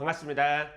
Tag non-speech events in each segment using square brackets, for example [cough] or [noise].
반갑습니다.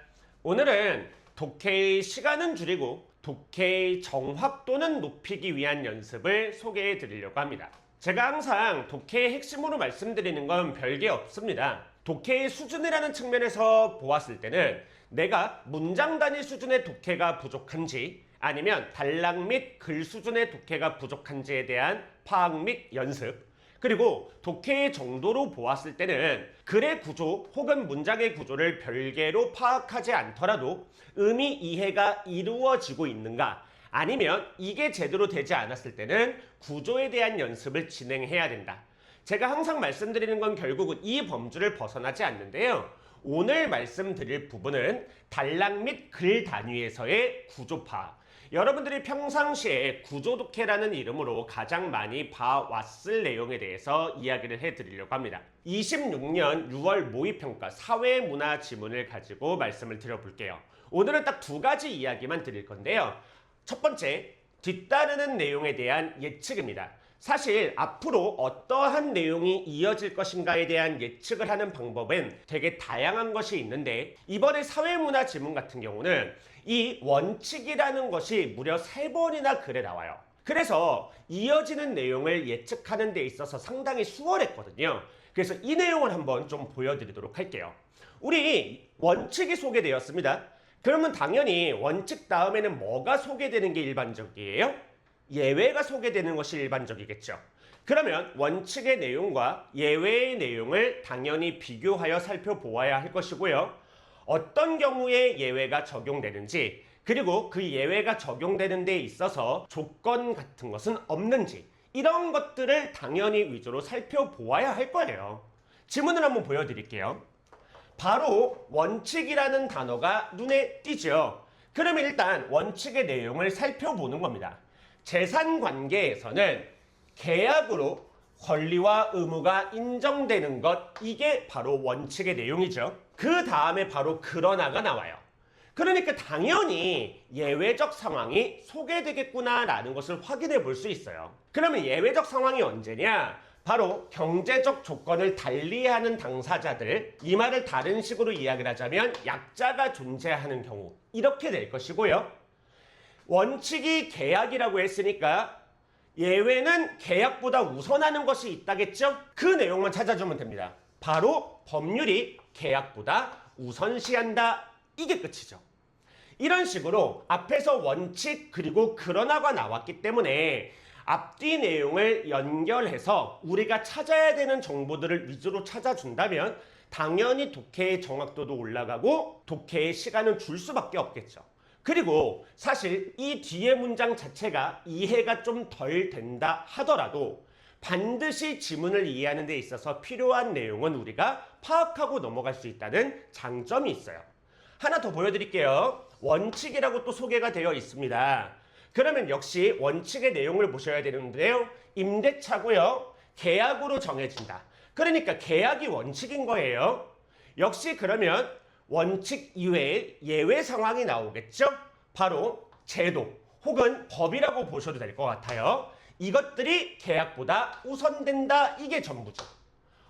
오늘은 독해의 시간은 줄이고 독해의 정확도는 높이기 위한 연습을 소개해 드리려고 합니다. 제가 항상 독해의 핵심으로 말씀드리는 건 별게 없습니다. 독해의 수준이라는 측면에서 보았을 때는 내가 문장 단위 수준의 독해가 부족한지 아니면 단락 및 글 수준의 독해가 부족한지에 대한 파악 및 연습 그리고 독해의 정도로 보았을 때는 글의 구조 혹은 문장의 구조를 별개로 파악하지 않더라도 의미 이해가 이루어지고 있는가 아니면 이게 제대로 되지 않았을 때는 구조에 대한 연습을 진행해야 된다. 제가 항상 말씀드리는 건 결국은 이 범주를 벗어나지 않는데요. 오늘 말씀드릴 부분은 단락 및 글 단위에서의 구조 파악. 여러분들이 평상시에 구조독해라는 이름으로 가장 많이 봐왔을 내용에 대해서 이야기를 해드리려고 합니다. 26년 6월 모의평가 사회문화 지문을 가지고 말씀을 드려볼게요. 오늘은 딱 두 가지 이야기만 드릴 건데요. 첫 번째, 뒤따르는 내용에 대한 예측입니다. 사실 앞으로 어떠한 내용이 이어질 것인가에 대한 예측을 하는 방법은 되게 다양한 것이 있는데 이번에 사회문화 지문 같은 경우는 이 원칙이라는 것이 무려 세 번이나 글에 나와요. 그래서 이어지는 내용을 예측하는 데 있어서 상당히 수월했거든요. 그래서 이 내용을 한번 좀 보여드리도록 할게요. 우리 원칙이 소개되었습니다. 그러면 당연히 원칙 다음에는 뭐가 소개되는 게 일반적이에요? 예외가 소개되는 것이 일반적이겠죠. 그러면 원칙의 내용과 예외의 내용을 당연히 비교하여 살펴보아야 할 것이고요. 어떤 경우에 예외가 적용되는지, 그리고 그 예외가 적용되는 데 있어서 조건 같은 것은 없는지, 이런 것들을 당연히 위주로 살펴보아야 할 거예요. 지문을 한번 보여드릴게요. 바로 원칙이라는 단어가 눈에 띄죠. 그러면 일단 원칙의 내용을 살펴보는 겁니다. 재산 관계에서는 계약으로 권리와 의무가 인정되는 것, 이게 바로 원칙의 내용이죠. 그 다음에 바로 그러나가 나와요. 그러니까 당연히 예외적 상황이 소개되겠구나라는 것을 확인해 볼 수 있어요. 그러면 예외적 상황이 언제냐? 바로 경제적 조건을 달리하는 당사자들, 이 말을 다른 식으로 이야기를 하자면 약자가 존재하는 경우, 이렇게 될 것이고요. 원칙이 계약이라고 했으니까 예외는 계약보다 우선하는 것이 있다겠죠? 그 내용만 찾아주면 됩니다. 바로 법률이 계약보다 우선시한다. 이게 끝이죠. 이런 식으로 앞에서 원칙 그리고 그러나가 나왔기 때문에 앞뒤 내용을 연결해서 우리가 찾아야 되는 정보들을 위주로 찾아준다면 당연히 독해의 정확도도 올라가고 독해의 시간은 줄 수밖에 없겠죠. 그리고 사실 이 뒤에 문장 자체가 이해가 좀 덜 된다 하더라도 반드시 지문을 이해하는 데 있어서 필요한 내용은 우리가 파악하고 넘어갈 수 있다는 장점이 있어요. 하나 더 보여드릴게요. 원칙이라고 또 소개가 되어 있습니다. 그러면 역시 원칙의 내용을 보셔야 되는데요. 임대차고요. 계약으로 정해진다. 그러니까 계약이 원칙인 거예요. 역시 그러면 원칙 이외에 예외 상황이 나오겠죠? 바로 제도 혹은 법이라고 보셔도 될 것 같아요. 이것들이 계약보다 우선된다. 이게 전부죠.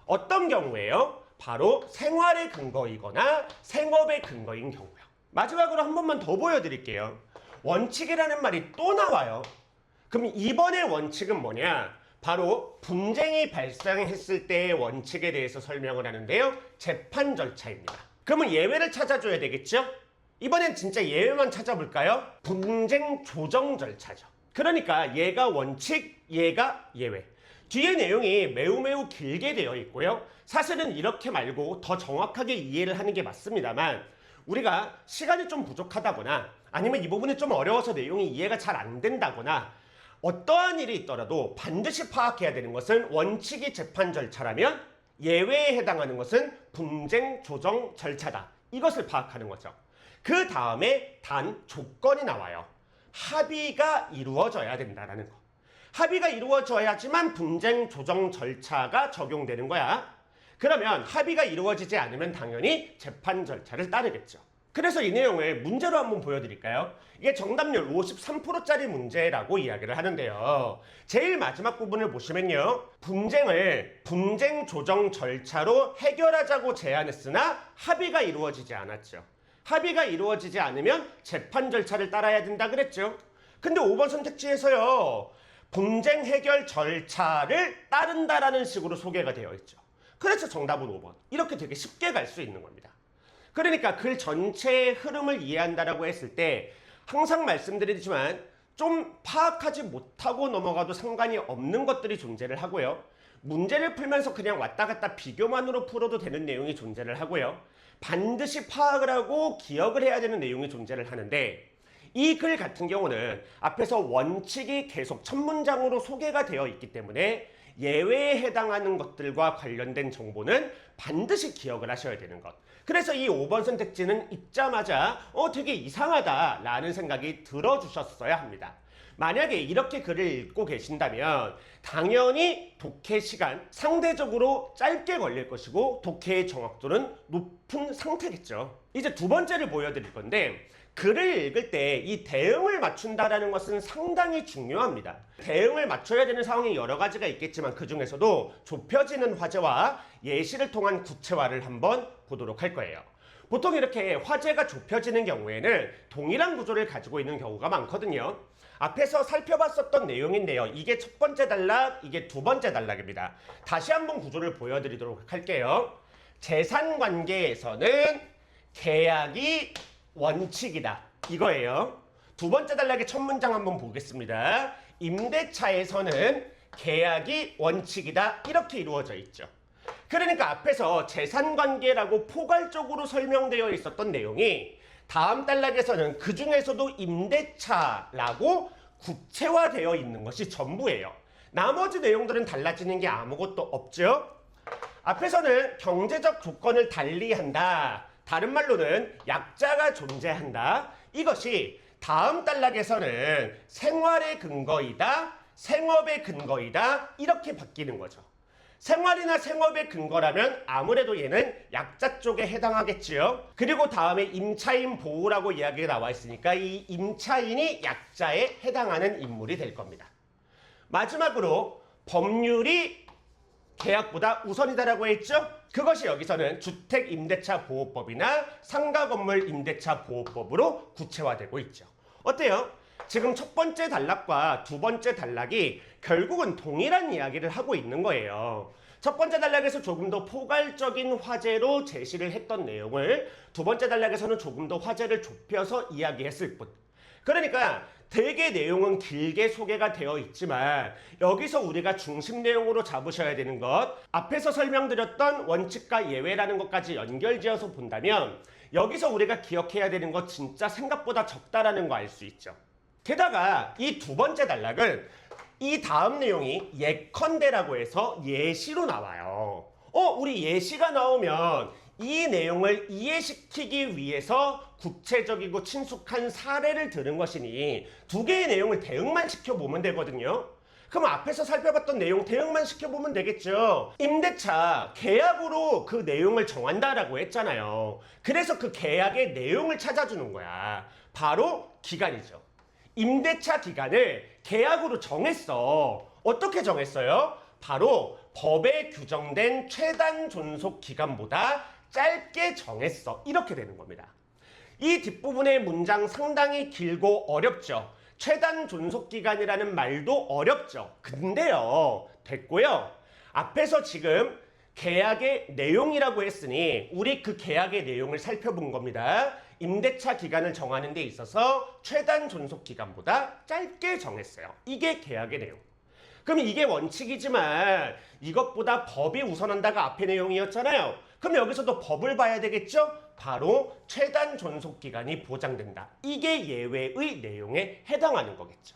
어떤 경우에요? 바로 생활의 근거이거나 생업의 근거인 경우요. 마지막으로 한 번만 더 보여드릴게요. 원칙이라는 말이 또 나와요. 그럼 이번의 원칙은 뭐냐? 바로 분쟁이 발생했을 때의 원칙에 대해서 설명을 하는데요. 재판 절차입니다. 그러면 예외를 찾아줘야 되겠죠? 이번엔 진짜 예외만 찾아볼까요? 분쟁 조정 절차죠. 그러니까 얘가 원칙, 얘가 예외. 뒤에 내용이 매우 매우 길게 되어 있고요. 사실은 이렇게 말고 더 정확하게 이해를 하는 게 맞습니다만 우리가 시간이 좀 부족하다거나 아니면 이 부분이 좀 어려워서 내용이 이해가 잘 안 된다거나 어떠한 일이 있더라도 반드시 파악해야 되는 것은 원칙이 재판 절차라면 예외에 해당하는 것은 분쟁 조정 절차다. 이것을 파악하는 거죠. 그 다음에 단 조건이 나와요. 합의가 이루어져야 된다라는 거. 합의가 이루어져야지만 분쟁 조정 절차가 적용되는 거야. 그러면 합의가 이루어지지 않으면 당연히 재판 절차를 따르겠죠. 그래서 이 내용을 문제로 한번 보여드릴까요? 이게 정답률 53%짜리 문제라고 이야기를 하는데요. 제일 마지막 부분을 보시면요. 분쟁을 분쟁 조정 절차로 해결하자고 제안했으나 합의가 이루어지지 않았죠. 합의가 이루어지지 않으면 재판 절차를 따라야 된다 그랬죠. 근데 5번 선택지에서요. 분쟁 해결 절차를 따른다라는 식으로 소개가 되어 있죠. 그래서 정답은 5번. 이렇게 되게 쉽게 갈 수 있는 겁니다. 그러니까 글 전체의 흐름을 이해한다라고 했을 때 항상 말씀드리지만 좀 파악하지 못하고 넘어가도 상관이 없는 것들이 존재를 하고요. 문제를 풀면서 그냥 왔다 갔다 비교만으로 풀어도 되는 내용이 존재를 하고요. 반드시 파악을 하고 기억을 해야 되는 내용이 존재를 하는데 이 글 같은 경우는 앞에서 원칙이 계속 첫 문장으로 소개가 되어 있기 때문에 예외에 해당하는 것들과 관련된 정보는 반드시 기억을 하셔야 되는 것. 그래서 이 5번 선택지는 읽자마자 어 되게 이상하다라는 생각이 들어주셨어야 합니다. 만약에 이렇게 글을 읽고 계신다면 당연히 독해 시간 상대적으로 짧게 걸릴 것이고 독해의 정확도는 높은 상태겠죠. 이제 두 번째를 보여드릴 건데 글을 읽을 때 이 대응을 맞춘다라는 것은 상당히 중요합니다. 대응을 맞춰야 되는 상황이 여러 가지가 있겠지만 그 중에서도 좁혀지는 화제와 예시를 통한 구체화를 한번 보도록 할 거예요. 보통 이렇게 화제가 좁혀지는 경우에는 동일한 구조를 가지고 있는 경우가 많거든요. 앞에서 살펴봤었던 내용인데요. 이게 첫 번째 단락, 이게 두 번째 단락입니다. 다시 한번 구조를 보여드리도록 할게요. 재산 관계에서는 계약이 원칙이다. 이거예요. 두 번째 단락의 첫 문장 한번 보겠습니다. 임대차에서는 계약이 원칙이다. 이렇게 이루어져 있죠. 그러니까 앞에서 재산 관계라고 포괄적으로 설명되어 있었던 내용이 다음 단락에서는 그 중에서도 임대차라고 구체화되어 있는 것이 전부예요. 나머지 내용들은 달라지는 게 아무것도 없죠. 앞에서는 경제적 조건을 달리한다. 다른 말로는 약자가 존재한다. 이것이 다음 단락에서는 생활의 근거이다. 생업의 근거이다. 이렇게 바뀌는 거죠. 생활이나 생업의 근거라면 아무래도 얘는 약자 쪽에 해당하겠지요. 그리고 다음에 임차인 보호라고 이야기가 나와 있으니까 이 임차인이 약자에 해당하는 인물이 될 겁니다. 마지막으로 법률이 계약보다 우선이다라고 했죠? 그것이 여기서는 주택임대차보호법이나 상가건물 임대차보호법으로 구체화되고 있죠. 어때요? 지금 첫 번째 단락과 두 번째 단락이 결국은 동일한 이야기를 하고 있는 거예요. 첫 번째 단락에서 조금 더 포괄적인 화제로 제시를 했던 내용을 두 번째 단락에서는 조금 더 화제를 좁혀서 이야기했을 뿐. 그러니까 되게 내용은 길게 소개가 되어 있지만 여기서 우리가 중심 내용으로 잡으셔야 되는 것 앞에서 설명드렸던 원칙과 예외라는 것까지 연결지어서 본다면 여기서 우리가 기억해야 되는 것 진짜 생각보다 적다라는 거 알 수 있죠. 게다가 이 두 번째 단락은 이 다음 내용이 예컨대라고 해서 예시로 나와요. 어, 우리 예시가 나오면 이 내용을 이해시키기 위해서 구체적이고 친숙한 사례를 들은 것이니 두 개의 내용을 대응만 시켜보면 되거든요. 그럼 앞에서 살펴봤던 내용 대응만 시켜보면 되겠죠. 임대차 계약으로 그 내용을 정한다라고 했잖아요. 그래서 그 계약의 내용을 찾아주는 거야. 바로 기간이죠. 임대차 기간을 계약으로 정했어. 어떻게 정했어요? 바로 법에 규정된 최단 존속 기간보다 짧게 정했어. 이렇게 되는 겁니다. 이 뒷부분의 문장 상당히 길고 어렵죠. 최단 존속 기간이라는 말도 어렵죠. 근데요. 됐고요. 앞에서 지금 계약의 내용이라고 했으니 우리 그 계약의 내용을 살펴본 겁니다. 임대차 기간을 정하는 데 있어서 최단 존속 기간보다 짧게 정했어요. 이게 계약의 내용. 그럼 이게 원칙이지만 이것보다 법이 우선한다가 앞의 내용이었잖아요. 그럼 여기서도 법을 봐야 되겠죠? 바로 최단 존속 기간이 보장된다. 이게 예외의 내용에 해당하는 거겠죠.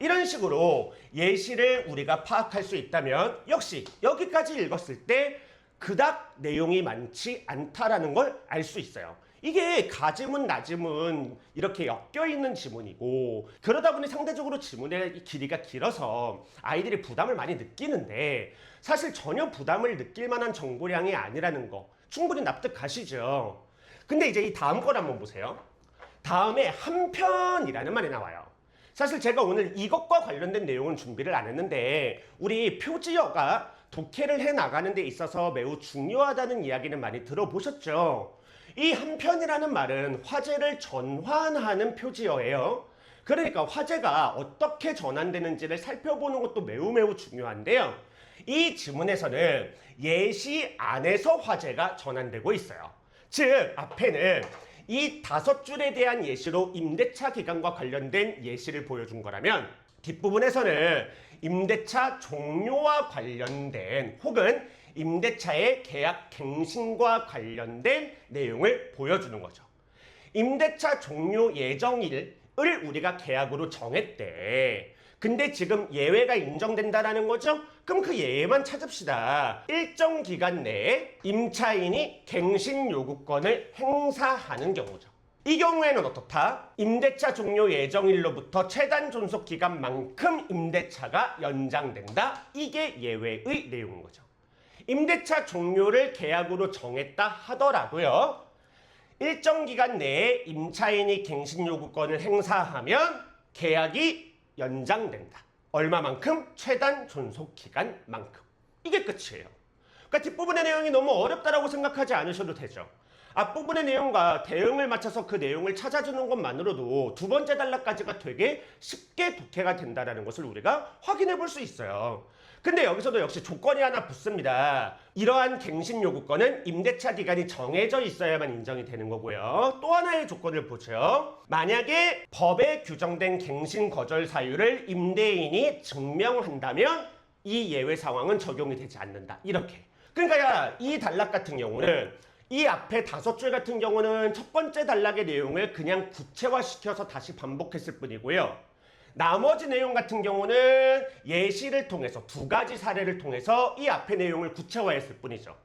이런 식으로 예시를 우리가 파악할 수 있다면 역시 여기까지 읽었을 때 그닥 내용이 많지 않다라는 걸 알 수 있어요. 이게 가지문 낮음은 이렇게 엮여 있는 지문이고 그러다 보니 상대적으로 지문의 길이가 길어서 아이들이 부담을 많이 느끼는데 사실 전혀 부담을 느낄 만한 정보량이 아니라는 거 충분히 납득하시죠. 근데 이제 이 다음 걸 한번 보세요. 다음에 한편이라는 말이 나와요. 사실 제가 오늘 이것과 관련된 내용은 준비를 안 했는데 우리 표지어가 독해를 해 나가는 데 있어서 매우 중요하다는 이야기는 많이 들어보셨죠? 이 한편이라는 말은 화제를 전환하는 표지어예요. 그러니까 화제가 어떻게 전환되는지를 살펴보는 것도 매우 매우 중요한데요. 이 지문에서는 예시 안에서 화제가 전환되고 있어요. 즉 앞에는 이 다섯 줄에 대한 예시로 임대차 기간과 관련된 예시를 보여준 거라면 뒷부분에서는 임대차 종료와 관련된 혹은 임대차의 계약 갱신과 관련된 내용을 보여주는 거죠. 임대차 종료 예정일을 우리가 계약으로 정했대. 근데 지금 예외가 인정된다라는 거죠? 그럼 그 예외만 찾읍시다. 일정 기간 내에 임차인이 갱신 요구권을 행사하는 경우죠. 이 경우에는 어떻다? 임대차 종료 예정일로부터 최단 존속 기간만큼 임대차가 연장된다. 이게 예외의 내용인 거죠. 임대차 종료를 계약으로 정했다 하더라도요. 일정 기간 내에 임차인이 갱신 요구권을 행사하면 계약이 연장된다. 얼마만큼? 최단 존속 기간만큼. 이게 끝이에요. 그러니까 뒷부분의 내용이 너무 어렵다라고 생각하지 않으셔도 되죠. 앞부분의 내용과 대응을 맞춰서 그 내용을 찾아주는 것만으로도 두 번째 단락까지가 되게 쉽게 독해가 된다는 것을 우리가 확인해 볼 수 있어요. 근데 여기서도 역시 조건이 하나 붙습니다. 이러한 갱신 요구권은 임대차 기간이 정해져 있어야만 인정이 되는 거고요. 또 하나의 조건을 보죠. 만약에 법에 규정된 갱신 거절 사유를 임대인이 증명한다면 이 예외 상황은 적용이 되지 않는다. 이렇게. 그러니까 이 단락 같은 경우는 이 앞에 다섯 줄 같은 경우는 첫 번째 단락의 내용을 그냥 구체화시켜서 다시 반복했을 뿐이고요. 나머지 내용 같은 경우는 예시를 통해서 두 가지 사례를 통해서 이 앞의 내용을 구체화했을 뿐이죠.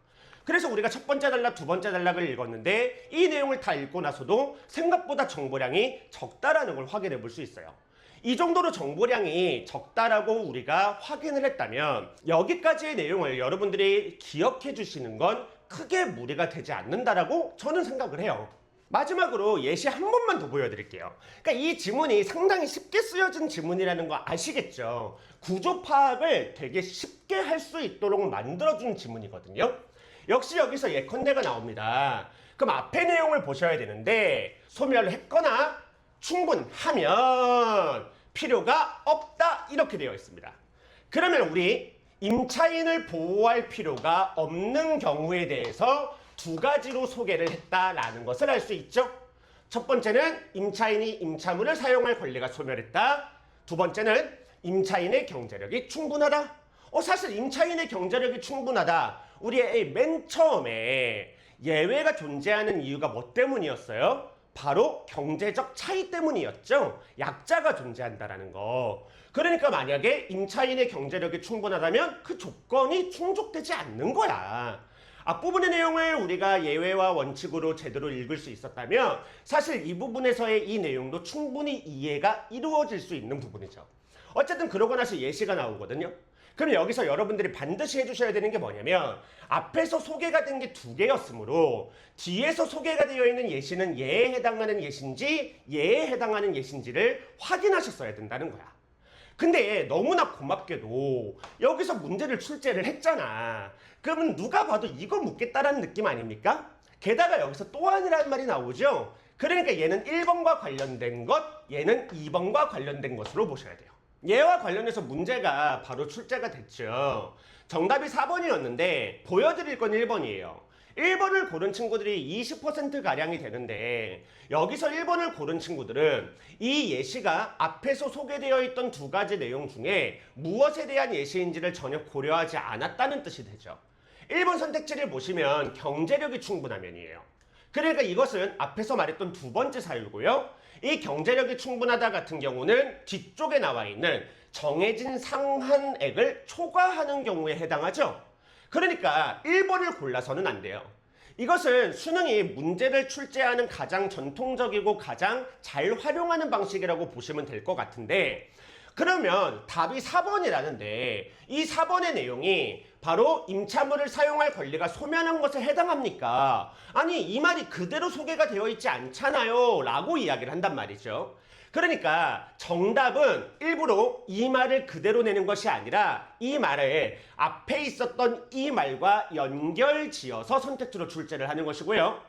그래서 우리가 첫 번째 단락, 두 번째 단락을 읽었는데 이 내용을 다 읽고 나서도 생각보다 정보량이 적다라는 걸 확인해 볼 수 있어요. 이 정도로 정보량이 적다라고 우리가 확인을 했다면 여기까지의 내용을 여러분들이 기억해 주시는 건 크게 무리가 되지 않는다라고 저는 생각을 해요. 마지막으로 예시 한 번만 더 보여드릴게요. 그러니까 이 지문이 상당히 쉽게 쓰여진 지문이라는 거 아시겠죠? 구조 파악을 되게 쉽게 할 수 있도록 만들어준 지문이거든요. 역시 여기서 예컨대가 나옵니다. 그럼 앞에 내용을 보셔야 되는데 소멸했거나 충분하면 필요가 없다 이렇게 되어 있습니다. 그러면 우리 임차인을 보호할 필요가 없는 경우에 대해서 두 가지로 소개를 했다라는 것을 알 수 있죠. 첫 번째는 임차인이 임차물을 사용할 권리가 소멸했다. 두 번째는 임차인의 경제력이 충분하다. 어, 사실 임차인의 경제력이 충분하다. 우리 의 맨 처음에 예외가 존재하는 이유가 뭐 때문이었어요? 바로 경제적 차이 때문이었죠. 약자가 존재한다라는 거. 그러니까 만약에 임차인의 경제력이 충분하다면 그 조건이 충족되지 않는 거야. 앞부분의 내용을 우리가 예외와 원칙으로 제대로 읽을 수 있었다면 사실 이 부분에서의 이 내용도 충분히 이해가 이루어질 수 있는 부분이죠. 어쨌든 그러고 나서 예시가 나오거든요. 그럼 여기서 여러분들이 반드시 해주셔야 되는 게 뭐냐면 앞에서 소개가 된 게 두 개였으므로 뒤에서 소개가 되어 있는 예시는 예에 해당하는 예신지 예에 해당하는 예신지를 확인하셨어야 된다는 거야. 근데 너무나 고맙게도 여기서 문제를 출제를 했잖아. 그러면 누가 봐도 이거 묻겠다라는 느낌 아닙니까? 게다가 여기서 또 아니라는 말이 나오죠. 그러니까 얘는 1번과 관련된 것, 얘는 2번과 관련된 것으로 보셔야 돼요. 얘와 관련해서 문제가 바로 출제가 됐죠. 정답이 4번이었는데 보여드릴 건 1번이에요. 1번을 고른 친구들이 20%가량이 되는데 여기서 1번을 고른 친구들은 이 예시가 앞에서 소개되어 있던 두 가지 내용 중에 무엇에 대한 예시인지를 전혀 고려하지 않았다는 뜻이 되죠. 1번 선택지를 보시면 경제력이 충분하면이에요. 그러니까 이것은 앞에서 말했던 두 번째 사유고요. 이 경제력이 충분하다 같은 경우는 뒤쪽에 나와 있는 정해진 상한액을 초과하는 경우에 해당하죠. 그러니까 1번을 골라서는 안 돼요. 이것은 수능이 문제를 출제하는 가장 전통적이고 가장 잘 활용하는 방식이라고 보시면 될 것 같은데 그러면 답이 4번이라는데 이 4번의 내용이 바로 임차물을 사용할 권리가 소멸한 것에 해당합니까? 아니 이 말이 그대로 소개가 되어 있지 않잖아요 라고 이야기를 한단 말이죠. 그러니까 정답은 일부러 이 말을 그대로 내는 것이 아니라 이 말을 앞에 있었던 이 말과 연결 지어서 선택지로 출제를 하는 것이고요.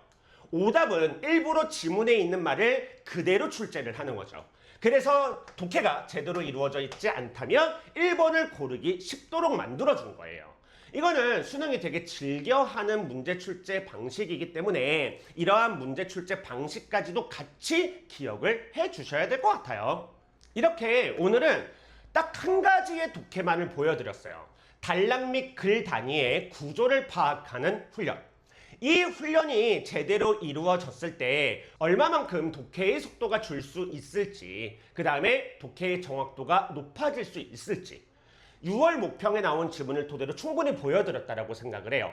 오답은 일부러 지문에 있는 말을 그대로 출제를 하는 거죠. 그래서 독해가 제대로 이루어져 있지 않다면 1번을 고르기 쉽도록 만들어준 거예요. 이거는 수능이 되게 즐겨하는 문제 출제 방식이기 때문에 이러한 문제 출제 방식까지도 같이 기억을 해 주셔야 될 것 같아요. 이렇게 오늘은 딱 한 가지의 독해만을 보여드렸어요. 단락 및 글 단위의 구조를 파악하는 훈련. 이 훈련이 제대로 이루어졌을 때 얼마만큼 독해의 속도가 줄 수 있을지, 그 다음에 독해의 정확도가 높아질 수 있을지, 6월 목평에 나온 지문을 토대로 충분히 보여드렸다라고 생각을 해요.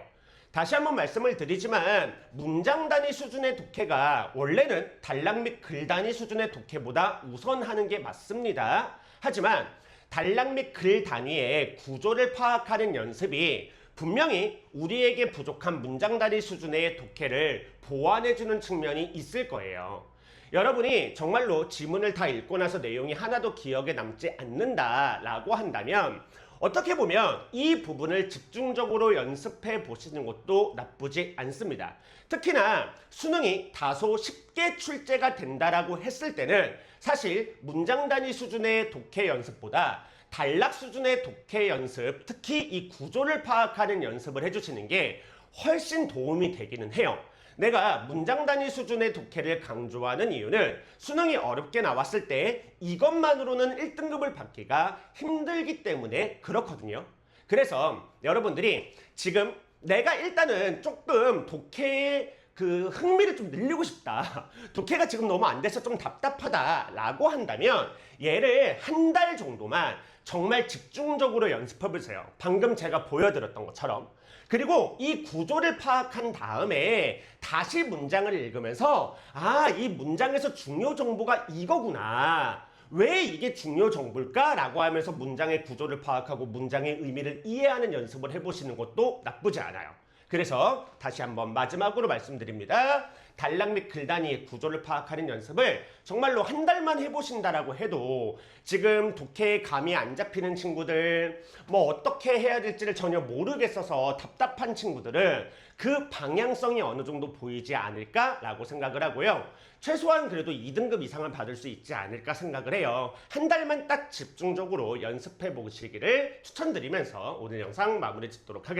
다시 한번 말씀을 드리지만 문장 단위 수준의 독해가 원래는 단락 및 글 단위 수준의 독해보다 우선하는 게 맞습니다. 하지만 단락 및 글 단위의 구조를 파악하는 연습이 분명히 우리에게 부족한 문장 단위 수준의 독해를 보완해주는 측면이 있을 거예요. 여러분이 정말로 지문을 다 읽고 나서 내용이 하나도 기억에 남지 않는다라고 한다면 어떻게 보면 이 부분을 집중적으로 연습해 보시는 것도 나쁘지 않습니다. 특히나 수능이 다소 쉽게 출제가 된다라고 했을 때는 사실 문장 단위 수준의 독해 연습보다 단락 수준의 독해 연습, 특히 이 구조를 파악하는 연습을 해주시는 게 훨씬 도움이 되기는 해요. 내가 문장 단위 수준의 독해를 강조하는 이유는 수능이 어렵게 나왔을 때 이것만으로는 1등급을 받기가 힘들기 때문에 그렇거든요. 그래서 여러분들이 지금 내가 일단은 조금 독해의 그 흥미를 좀 늘리고 싶다. [laughs] 독해가 지금 너무 안 돼서 좀 답답하다라고 한다면 얘를 한 달 정도만 정말 집중적으로 연습해 보세요. 방금 제가 보여드렸던 것처럼. 그리고 이 구조를 파악한 다음에 다시 문장을 읽으면서 아, 이 문장에서 중요 정보가 이거구나. 왜 이게 중요 정보일까? 라고 하면서 문장의 구조를 파악하고 문장의 의미를 이해하는 연습을 해보시는 것도 나쁘지 않아요. 그래서 다시 한번 마지막으로 말씀드립니다. 단락 및 글 단위의 구조를 파악하는 연습을 정말로 한 달만 해보신다라고 해도 지금 독해에 감이 안 잡히는 친구들, 뭐 어떻게 해야 될지를 전혀 모르겠어서 답답한 친구들은 그 방향성이 어느 정도 보이지 않을까라고 생각을 하고요. 최소한 그래도 2등급 이상은 받을 수 있지 않을까 생각을 해요. 한 달만 딱 집중적으로 연습해 보시기를 추천드리면서 오늘 영상 마무리 짓도록 하겠습니다.